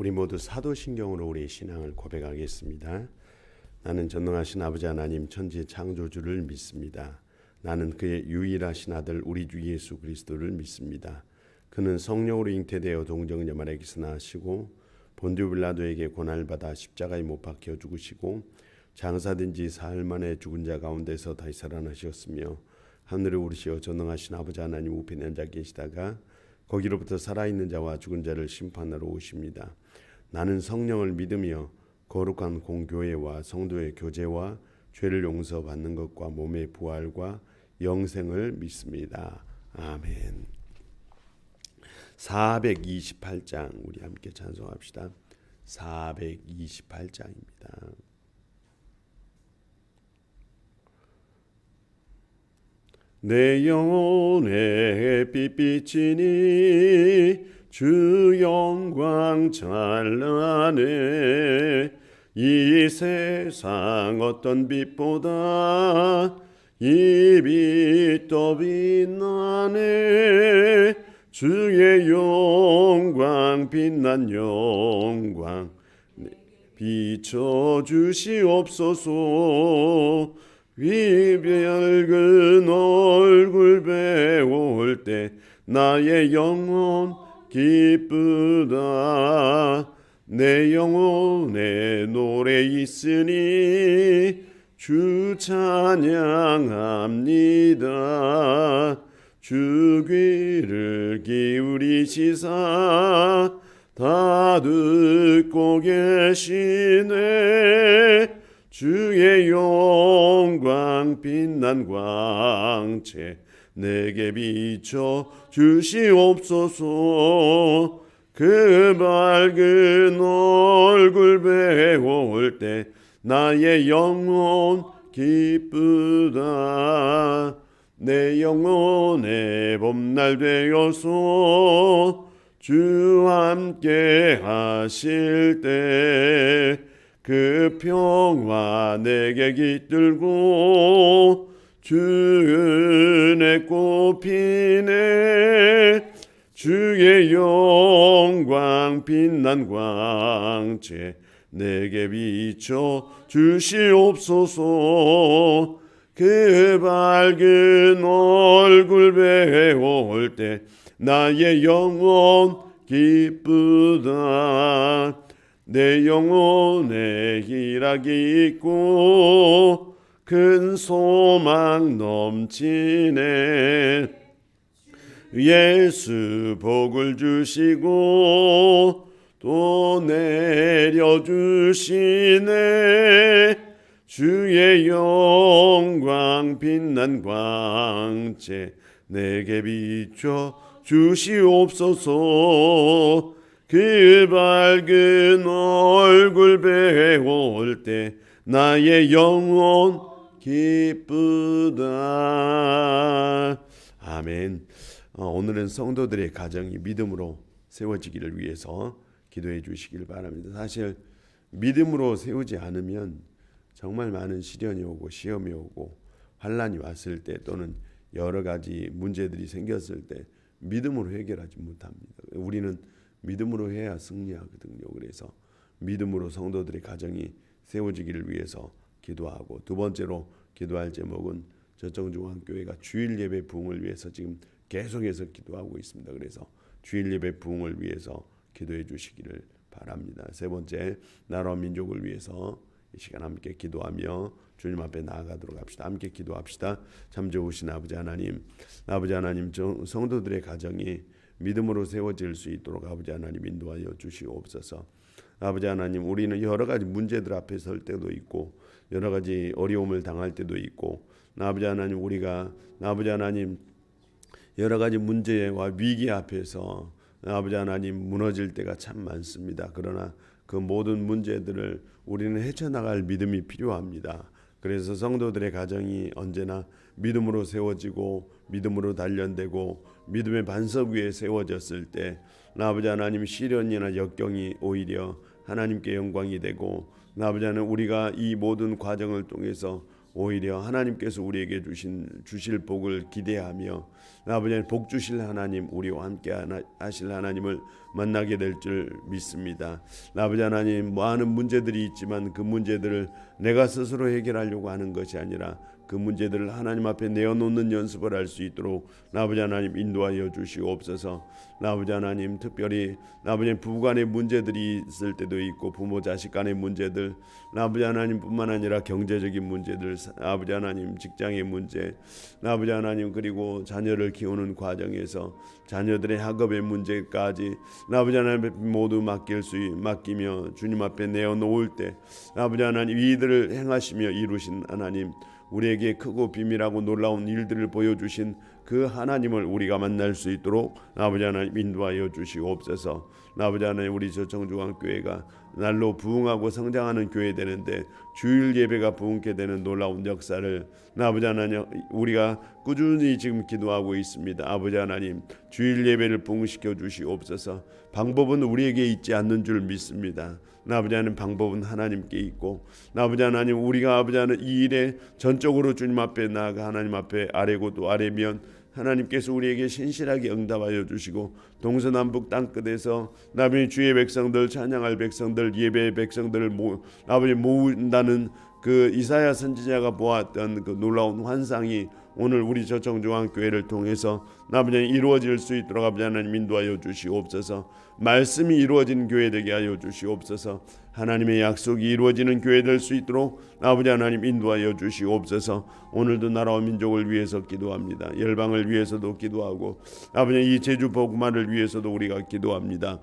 우리 모두 사도신경으로 우리의 신앙을 고백하겠습니다. 나는 전능하신 아버지 하나님 천지 창조주를 믿습니다. 나는 그의 유일하신 아들 우리 주 예수 그리스도를 믿습니다. 그는 성령으로 잉태되어 동정녀 마리아에게서 나시고 본디오 빌라도에게 고난을 받아 십자가에 못 박혀 죽으시고 장사된 지 사흘 만에 죽은 자 가운데서 다시 살아나셨으며 하늘에 오르시어 전능하신 아버지 하나님 우편에 앉아 계시다가 거기로부터 살아있는 자와 죽은 자를 심판하러 오십니다. 나는 성령을 믿으며 거룩한 공교회와 성도의 교제와 죄를 용서받는 것과 몸의 부활과 영생을 믿습니다. 아멘. 428장 우리 함께 찬송합시다. 428장입니다. 내 영혼의 빛비치니 주 영광 찬란해 이 세상 어떤 빛보다 이 빛도 빛나네. 주의 영광 빛난 영광 비춰 주시옵소서 위 밝은 얼굴 배울 때 나의 영혼 기쁘다. 내 영혼에 노래 있으니 주 찬양합니다. 주 귀를 기울이시사 다 듣고 계시네 주의 영광 빛난 광채 내게 비춰 주시옵소서. 그 밝은 얼굴 배울 때 나의 영혼 기쁘다. 내 영혼의 봄날 되어서 주 함께 하실 때 그 평화 내게 깃들고 주 은혜 꽃피네 주의 영광 빛난 광채 내게 비춰 주시옵소서. 그 밝은 얼굴 배울 때 나의 영혼 기쁘다 내 영혼에 희락이 있고 큰 소망 넘치네. 예수 복을 주시고 또 내려주시네. 주의 영광 빛난 광채 내게 비춰 주시옵소서 그 밝은 얼굴 배울 때 나의 영혼 기쁘다. 아멘. 어, 오늘은 성도들의 가정이 믿음으로 세워지기를 위해서 기도해 주시길 바랍니다. 사실 믿음으로 세우지 않으면 정말 많은 시련이 오고 시험이 오고 환란이 왔을 때 또는 여러 가지 문제들이 생겼을 때 믿음으로 해결하지 못합니다. 우리는 믿음으로 해야 승리하거든요. 그래서 믿음으로 성도들의 가정이 세워지기를 위해서 기도하고 두 번째로 기도할 제목은 저정중앙교회가 주일 예배 부흥을 위해서 지금 계속해서 기도하고 있습니다. 그래서 주일 예배 부흥을 위해서 기도해 주시기를 바랍니다. 세 번째 나라 민족을 위해서 이 시간 함께 기도하며 주님 앞에 나아가도록 합시다. 함께 기도합시다. 참 좋으신 아버지 하나님, 아버지 하나님 성도들의 가정이 믿음으로 세워질 수 있도록 아버지 하나님 인도하여 주시옵소서. 아버지 하나님, 우리는 여러 가지 문제들 앞에 설 때도 있고 여러 가지 어려움을 당할 때도 있고 아버지 하나님 우리가 아버지 하나님 여러 가지 문제와 위기 앞에서 아버지 하나님 무너질 때가 참 많습니다. 그러나 그 모든 문제들을 우리는 헤쳐나갈 믿음이 필요합니다. 그래서 성도들의 가정이 언제나 믿음으로 세워지고 믿음으로 단련되고 믿음의 반석 위에 세워졌을 때 아버지 하나님 시련이나 역경이 오히려 하나님께 영광이 되고 아버지 하나님 우리가 이 모든 과정을 통해서 오히려 하나님께서 우리에게 주신 주실 복을 기대하며 아버지 복 주실 하나님 우리와 함께 하실 하나님을 만나게 될 줄 믿습니다. 아버지 하나님 많은 문제들이 있지만 그 문제들을 내가 스스로 해결하려고 하는 것이 아니라 그 문제들을 하나님 앞에 내어놓는 연습을 할 수 있도록 아버지 하나님 인도하여 주시옵소서. 아버지 하나님 특별히 아버지 부부간의 문제들이 있을 때도 있고 부모 자식 간의 문제들 아버지 하나님뿐만 아니라 경제적인 문제들 아버지 하나님 직장의 문제 아버지 하나님 그리고 자녀를 키우는 과정에서 자녀들의 학업의 문제까지 아버지 하나님 모두 맡길 수 맡기며 주님 앞에 내어 놓을 때 아버지 하나님 이들을 행하시며 이루신 하나님 우리에게 크고 비밀하고 놀라운 일들을 보여주신 그 하나님을 우리가 만날 수 있도록 아버지 하나님 인도하여 주시옵소서. 아버지 하나님 우리 저청중앙교회가 날로 부흥하고 성장하는 교회 되는데 주일 예배가 부흥케 되는 놀라운 역사를 아버지 하나님 우리가 꾸준히 지금 기도하고 있습니다. 아버지 하나님 주일 예배를 부흥시켜 주시옵소서. 방법은 우리에게 있지 않는 줄 믿습니다. 아버지 하나님 방법은 하나님께 있고 아버지 하나님 우리가 아버지 하나님 이 일에 전적으로 주님 앞에 나아가 하나님 앞에 아래고 또 아래면 하나님께서 우리에게 신실하게 응답하여 주시고 동서남북 땅끝에서 나비 주의 백성들 찬양할 백성들 예배의 백성들을 모, 아버지 모은다는 그 이사야 선지자가 보았던 그 놀라운 환상이 오늘 우리 저청중앙교회를 통해서 아버지 이루어질 수 있도록 아버지 하나님 인도하여 주시옵소서. 말씀이 이루어진 교회 되게 하여 주시옵소서. 하나님의 약속이 이루어지는 교회 될 수 있도록 아버지 하나님 인도하여 주시옵소서. 오늘도 나라와 민족을 위해서 기도합니다. 열방을 위해서도 기도하고 아버지 이 제주 복음화를 위해서도 우리가 기도합니다.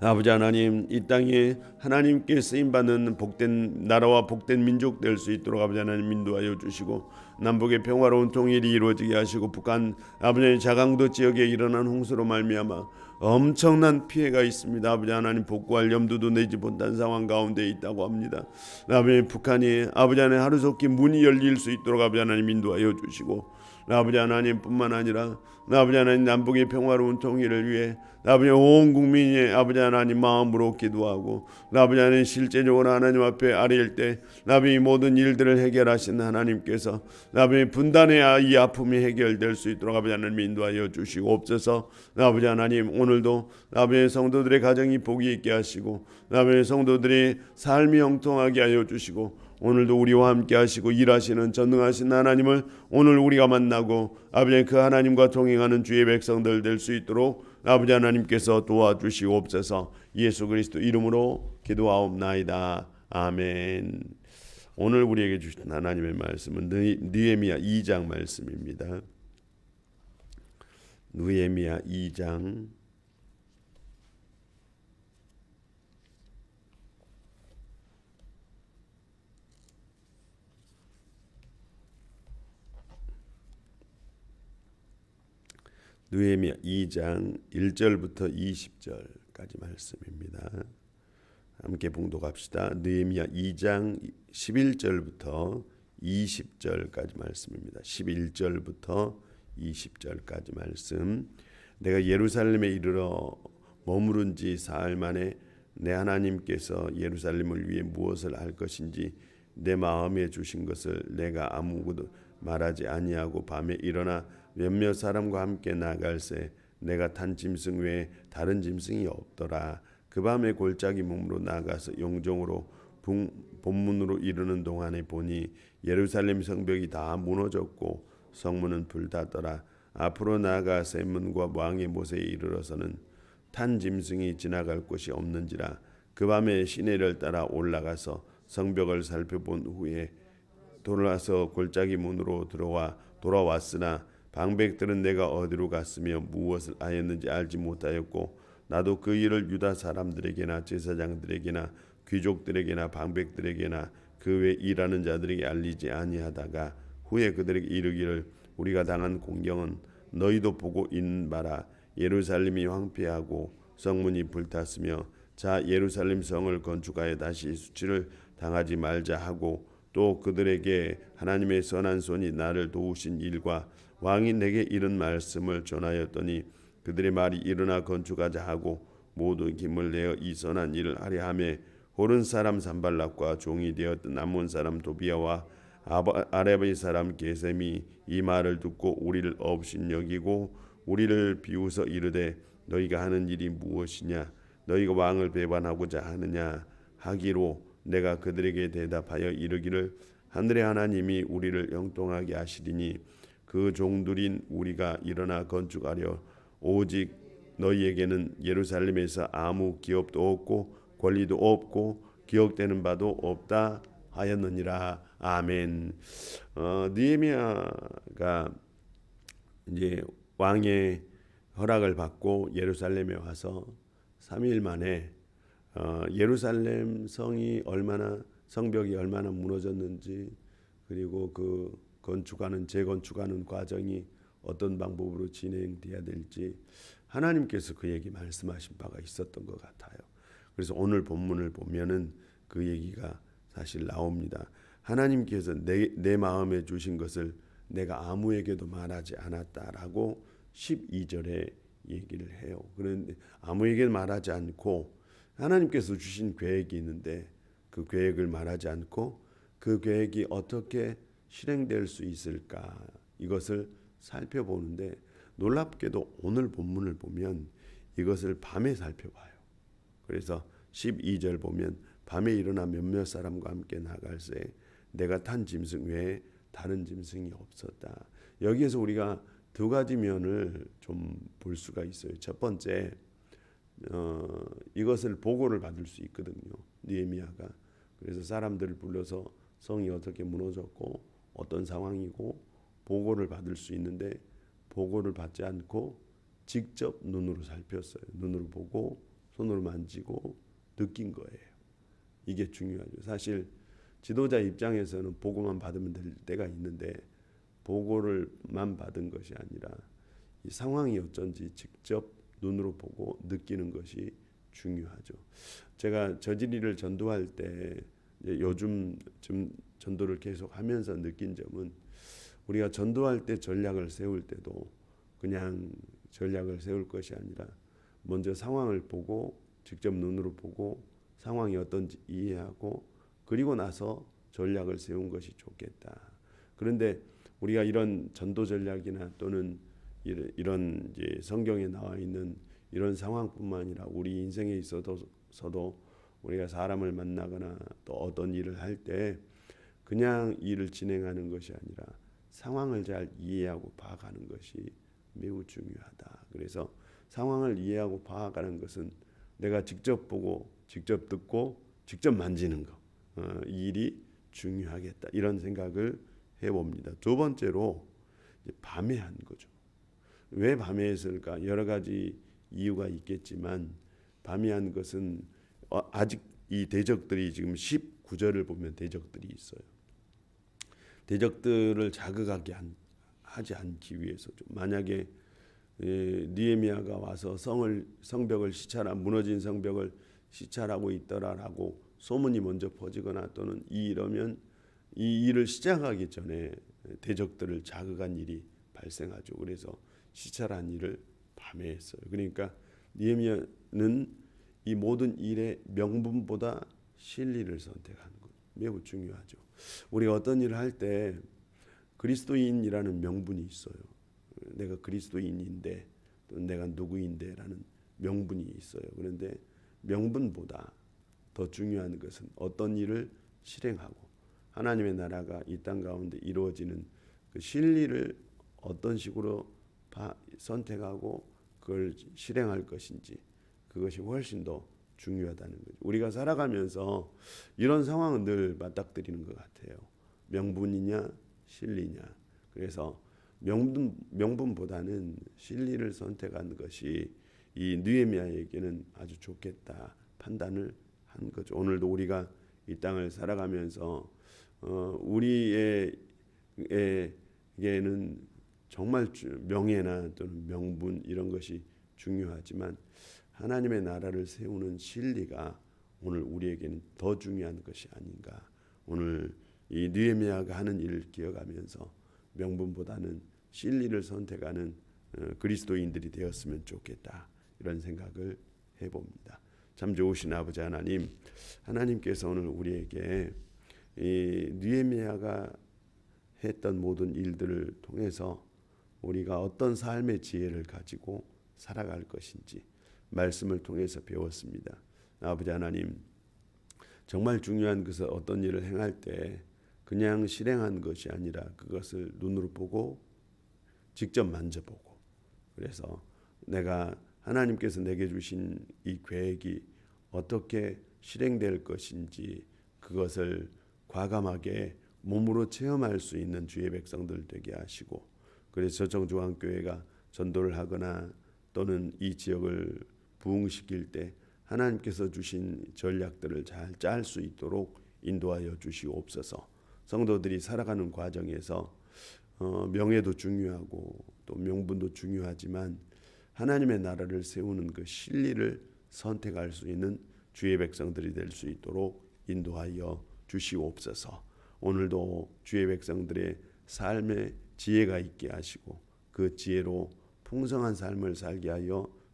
아버지 하나님 이 땅에 하나님께 쓰임 받는 복된 나라와 복된 민족 될 수 있도록 아버지 하나님 인도하여 주시고 남북의 평화로운 통일이 이루어지게 하시고 북한 아버지 자강도 지역에 일어난 홍수로 말미암아 엄청난 피해가 있습니다. 아버지 하나님 복구할 염두도 내지 못한 상황 가운데 있다고 합니다. 아버지 북한이 아버지 하나님 하루속히 문이 열릴 수 있도록 아버지 하나님 인도하여 주시고 아버지 하나님뿐만 아니라 아버지 하나님 남북의 평화로운 통일을 위해 아버지 온 국민이 아버지 하나님 마음으로 기도하고 아버지 하나님 실제적으로 하나님 앞에 아뢰일 때 아버지 모든 일들을 해결하신 하나님께서 아버지 분단의 이 아픔이 해결될 수 있도록 아버지 하나님 인도하여 주시고 없어서 아버지 하나님 오늘도 아버지 성도들의 가정이 복이 있게 하시고 아버지 성도들의 삶이 형통하게 하여 주시고 오늘도 우리와 함께 하시고 일하시는 전능하신 하나님을 오늘 우리가 만나고 아버지 그 하나님과 동행하는 주의 백성들 될 수 있도록 아버지 하나님께서 도와주시옵소서. 예수 그리스도 이름으로 기도하옵나이다. 아멘. 오늘 우리에게 주신 하나님의 말씀은 느- 느헤미야 2장 말씀입니다. 느헤미야 2장 느헤미야 2장 1절부터 20절까지 말씀입니다. 함께 봉독합시다. 느헤미야 2장 11절부터 20절까지 말씀입니다. 11절부터 20절까지 말씀. 내가 예루살렘에 이르러 머무른 지 사흘 만에 내 하나님께서 예루살렘을 위해 무엇을 할 것인지 내 마음에 주신 것을 내가 아무것도 말하지 아니하고 밤에 일어나 몇몇 사람과 함께 나갈새 내가 탄 짐승 외에 다른 짐승이 없더라. 그 밤에 골짜기 몸으로 나가서 용종으로 붕, 본문으로 이르는 동안에 보니 예루살렘 성벽이 다 무너졌고 성문은 불탔더라. 앞으로 나아가 샘문과 왕의 못에 이르러서는 탄 짐승이 지나갈 곳이 없는지라 그 밤에 시내를 따라 올라가서 성벽을 살펴본 후에 돌아서 골짜기 문으로 들어와 돌아왔으나 방백들은 내가 어디로 갔으며 무엇을 하였는지 알지 못하였고 나도 그 일을 유다 사람들에게나 제사장들에게나 귀족들에게나 방백들에게나 그 외 일하는 자들에게 알리지 아니하다가 후에 그들에게 이르기를 우리가 당한 공경은 너희도 보고 있는 바라. 예루살렘이 황폐하고 성문이 불탔으며 자 예루살렘 성을 건축하여 다시 수치를 당하지 말자 하고 또 그들에게 하나님의 선한 손이 나를 도우신 일과 왕이 내게 이른 말씀을 전하였더니 그들의 말이 일어나 건축하자 하고 모두 힘을 내어 이 선한 일을 하려 하매 호른 사람 산발락과 종이 되었던 남몬 사람 도비아와 아라비 사람 게셈이 이 말을 듣고 우리를 없인 여기고 우리를 비웃어 이르되 너희가 하는 일이 무엇이냐? 너희가 왕을 배반하고자 하느냐? 하기로 내가 그들에게 대답하여 이르기를 하늘의 하나님이 우리를 영통하게 하시리니 그 종들인 우리가 일어나 건축하려 오직 너희에게는 예루살렘에서 아무 기업도 없고 권리도 없고 기억되는 바도 없다 하였느니라 아멘. 어, 느헤미야가 이제 왕의 허락을 받고 예루살렘에 와서 3일 만에 어, 예루살렘 성이 얼마나 성벽이 얼마나 무너졌는지 그리고 그 건축하는 재건축하는 과정이 어떤 방법으로 진행돼야 될지 하나님께서 그에게 말씀하신 바가 있었던 것 같아요. 그래서 오늘 본문을 보면은 그 얘기가 사실 나옵니다. 하나님께서 내, 내 마음에 주신 것을 내가 아무에게도 말하지 않았다라고 12절에 얘기를 해요. 그런데 아무에게 말하지 않고 하나님께서 주신 계획이 있는데 그 계획을 말하지 않고 그 계획이 어떻게 실행될 수 있을까 이것을 살펴보는데 놀랍게도 오늘 본문을 보면 이것을 밤에 살펴봐요. 그래서 12절 보면 밤에 일어나 몇몇 사람과 함께 나갈새 내가 탄 짐승 외에 다른 짐승이 없었다. 여기에서 우리가 두 가지 면을 좀 볼 수가 있어요. 첫 번째 어, 이것을 보고를 받을 수 있거든요. 니에미아가 그래서 사람들을 불러서 성이 어떻게 무너졌고 어떤 상황이고 보고를 받을 수 있는데 보고를 받지 않고 직접 눈으로 살폈어요. 눈으로 보고 손으로 만지고 느낀 거예요. 이게 중요하죠. 사실 지도자 입장에서는 보고만 받으면 될 때가 있는데 보고를만 받은 것이 아니라 이 상황이 어쩐지 직접 눈으로 보고 느끼는 것이 중요하죠. 제가 저지리를 전도할 때 요즘 좀 전도를 계속 하면서 느낀 점은 우리가 전도할 때 전략을 세울 때도 그냥 전략을 세울 것이 아니라 먼저 상황을 보고 직접 눈으로 보고 상황이 어떤지 이해하고 그리고 나서 전략을 세운 것이 좋겠다. 그런데 우리가 이런 전도 전략이나 또는 이런- 이제 성경에 나와 있는 이런 상황뿐만 아니라 우리 인생에 있어서도 우리가 사람을 만나거나 또 어떤 일을 할때 그냥 일을 진행하는 것이 아니라 상황을 잘 이해하고 파악하는 것이 매우 중요하다. 그래서 상황을 이해하고 파악하는 것은 내가 직접 보고 직접 듣고 직접 만지는 거. 어, 이 일이 중요하겠다. 이런 생각을 해봅니다. 두 번째로 밤에 한 거죠. 왜 밤에 했을까? 여러 가지 이유가 있겠지만 밤에 한 것은 어, 아직 이 대적들이 지금 19절을 보면 대적들이 있어요. 대적들을 자극하게 한, 하지 않기 위해서죠. 만약에 예, 니에미아가 와서 성을 성벽을 시찰하 무너진 성벽을 시찰하고 있더라라고 소문이 먼저 퍼지거나 또는 이 이러면 이 일을 시작하기 전에 대적들을 자극한 일이 발생하죠. 그래서 시찰한 일을 밤에 했어요. 그러니까 니에미아는 이 모든 일의 명분보다 실리를 선택하는 것 매우 중요하죠. 우리가 어떤 일을 할 때 그리스도인이라는 명분이 있어요. 내가 그리스도인인데 또 내가 누구인데라는 명분이 있어요. 그런데 명분보다 더 중요한 것은 어떤 일을 실행하고 하나님의 나라가 이 땅 가운데 이루어지는 그 실리를 어떤 식으로 바, 선택하고 그걸 실행할 것인지 그것이 훨씬 더 중요하다는 거죠. 우리가 살아가면서 이런 상황은 늘 맞닥뜨리는 것 같아요. 명분이냐 실리냐. 그래서 명분 명분보다는 실리를 선택한 것이 이 느헤미야에게는 아주 좋겠다 판단을 한 거죠. 오늘도 우리가 이 땅을 살아가면서 어, 우리에게는 정말 주- 명예나 또는 명분 이런 것이 중요하지만 하나님의 나라를 세우는 진리가 오늘 우리에게는 더 중요한 것이 아닌가. 오늘 이 느헤미야가 하는 일을 기억하면서 명분보다는 진리를 선택하는 어, 그리스도인들이 되었으면 좋겠다. 이런 생각을 해 봅니다. 참 좋으신 아버지 하나님, 하나님께서 오늘 우리에게 이 느헤미야가 했던 모든 일들을 통해서 우리가 어떤 삶의 지혜를 가지고 살아갈 것인지 말씀을 통해서 배웠습니다. 아버지 하나님 정말 중요한 것은 어떤 일을 행할 때 그냥 실행한 것이 아니라 그것을 눈으로 보고 직접 만져보고 그래서 내가 하나님께서 내게 주신 이 계획이 어떻게 실행될 것인지 그것을 과감하게 몸으로 체험할 수 있는 주의 백성들 되게 하시고 그래서 저정중앙교회가 전도를 하거나 또는 이 지역을 부흥시킬 때 하나님께서 주신 전략들을 잘 짤 수 있도록 인도하여 주시옵소서. 성도들이 살아가는 과정에서 어, 명예도 중요하고 또 명분도 중요하지만 하나님의 나라를 세우는 그 실리를 선택할 수 있는 주의 백성들이 될 수 있도록 인도하여 주시옵소서. 오늘도 주의 백성들의 삶에 지혜가 있게 하시고 그 지혜로 풍성한 삶을 살게 하여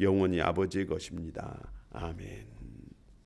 영원히 아버지의 것입니다. 아멘.